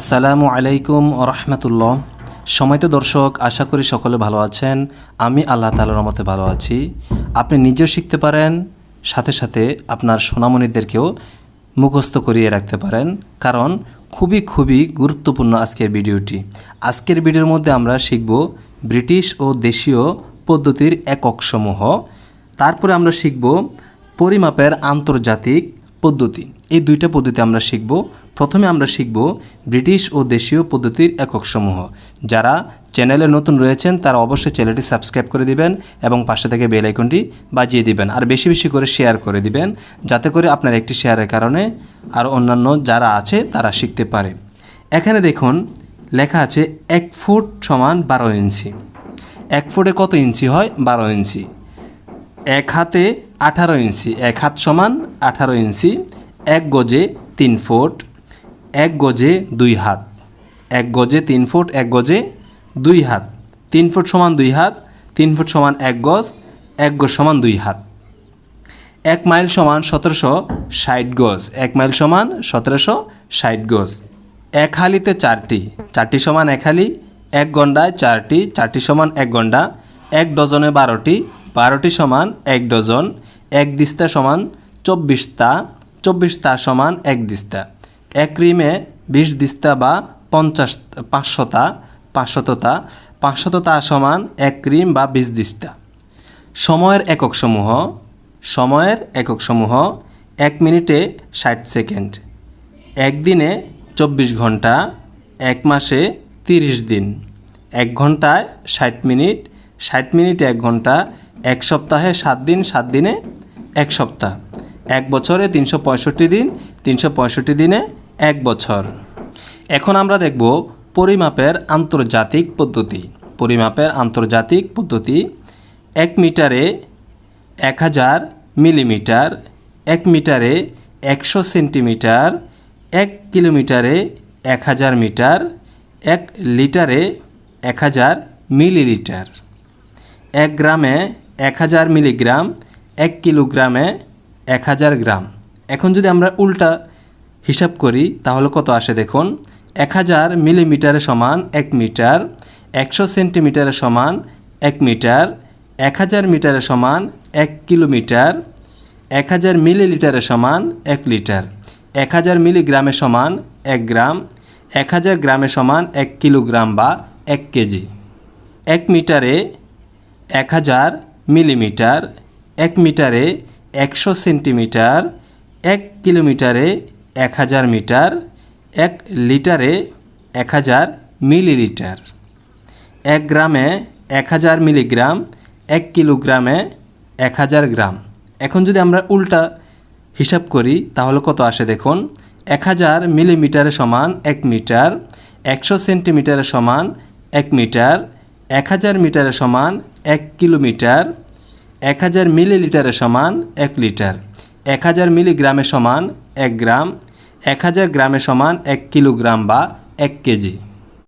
আসসালামু আলাইকুম রহমতুল্লাহ। সময়ত দর্শক, আশা করি সকলে ভালো আছেন। আমি আল্লাহ তালার মতে ভালো আছি। আপনি নিজেও শিখতে পারেন, সাথে সাথে আপনার সোনামণিদেরকেও মুখস্থ করিয়ে রাখতে পারেন। কারণ খুবই খুবই গুরুত্বপূর্ণ আজকের ভিডিওটি। আজকের ভিডিওর মধ্যে আমরা শিখব ব্রিটিশ ও দেশীয় পদ্ধতির এককসমূহ। তারপরে আমরা শিখব পরিমাপের আন্তর্জাতিক পদ্ধতি। এই দুইটা পদ্ধতি আমরা শিখব। প্রথমে আমরা শিখব ব্রিটিশ ও দেশীয় পদ্ধতির এককসমূহ। যারা চ্যানেলে নতুন রয়েছেন, তারা অবশ্যই চ্যানেলটি সাবস্ক্রাইব করে দিবেন এবং পাশে থেকে বেল আইকনটি বাজিয়ে দিবেন। আর বেশি বেশি করে শেয়ার করে দিবেন, যাতে করে আপনার একটি শেয়ারের কারণে আর অন্যান্য যারা আছে, তারা শিখতে পারে। এখানে দেখুন, লেখা আছে এক ফুট সমান বারো ইঞ্চি। এক ফুটে কত ইঞ্চি হয়? বারো ইঞ্চি। এক হাতে আঠারো ইঞ্চি। এক হাত সমান আঠারো ইঞ্চি। এক গজে তিন ফুট। এক গজে দুই হাত। এক গজে তিন ফুট, এক গজে দুই হাত। তিন ফুট সমান দুই হাত, তিন ফুট সমান এক গজ এক গজ সমান দুই হাত। এক মাইল সমান সতেরোশো ষাট গজ, এক মাইল সমান সতেরোশো ষাট গজ। এক হালিতে চারটি চারটি সমান এক হালি, এক গন্ডায় চারটি চারটি সমান এক গন্ডা, এক ডজনে বারোটি বারোটি সমান এক ডজন, এক দিস্তা সমান চব্বিশটা চব্বিশটা সমান এক দিস্তা। এক রিমে বিশ দিস্তা বা পঞ্চাশ, পাঁচশতা, পাঁচশততা পাঁচশততা সমান এক রিম বা বিশ দিস্তা। সময়ের এককসমূহ সময়ের এককসমূহ এক মিনিটে ষাট সেকেন্ড। একদিনে চব্বিশ ঘণ্টা, এক মাসে তিরিশ দিন। এক ঘন্টায় ষাট মিনিট, ষাট মিনিটে এক ঘণ্টা, এক সপ্তাহে সাত দিন, সাত দিনে এক সপ্তাহ। এক বছরে তিনশো পঁয়ষট্টি দিন, তিনশো পঁয়ষট্টি দিনে এক বছর। এখন আমরা দেখব পরিমাপের আন্তর্জাতিক পদ্ধতি। পরিমাপের আন্তর্জাতিক পদ্ধতি এক মিটারে এক হাজার মিলিমিটার, এক মিটারে একশো সেন্টিমিটার, এক কিলোমিটারে এক হাজার মিটার, এক লিটারে এক হাজার মিলিলিটার। এক গ্রামে এক হাজার মিলিগ্রাম, এক কিলোগ্রামে এক হাজার গ্রাম। এখন যদি আমরা উল্টা হিসাব করি, তাহলে কত আসে দেখুন? এক হাজার মিলিমিটারের সমান এক মিটার, একশো সেন্টিমিটারের সমান এক মিটার, এক হাজার মিটারের সমান এক কিলোমিটার, এক হাজার মিলিলিটারের সমান এক লিটার, এক হাজার মিলিগ্রামের সমান এক গ্রাম, এক হাজার গ্রামের সমান এক কিলোগ্রাম বা এক কেজি। এক মিটারে এক হাজার মিলিমিটার, এক মিটারে একশো সেন্টিমিটার, এক কিলোমিটারে এক হাজার মিটার, এক লিটারে এক হাজার মিলিলিটার। এক গ্রামে এক হাজার মিলিগ্রাম, এক কিলোগ্রামে এক হাজার গ্রাম। এখন যদি আমরা উল্টা হিসাব করি, তাহলে কত আসে দেখুন? এক হাজার মিলিমিটারের সমান এক মিটার, একশো সেন্টিমিটারের সমান এক মিটার, এক হাজার মিটারের সমান এক কিলোমিটার, এক হাজার মিলিলিটারের সমান এক লিটার, এক হাজার মিলিগ্রামের সমান এক গ্রাম এক হাজার গ্রামে সমান এক কিলোগ্রাম বা এক কেজি।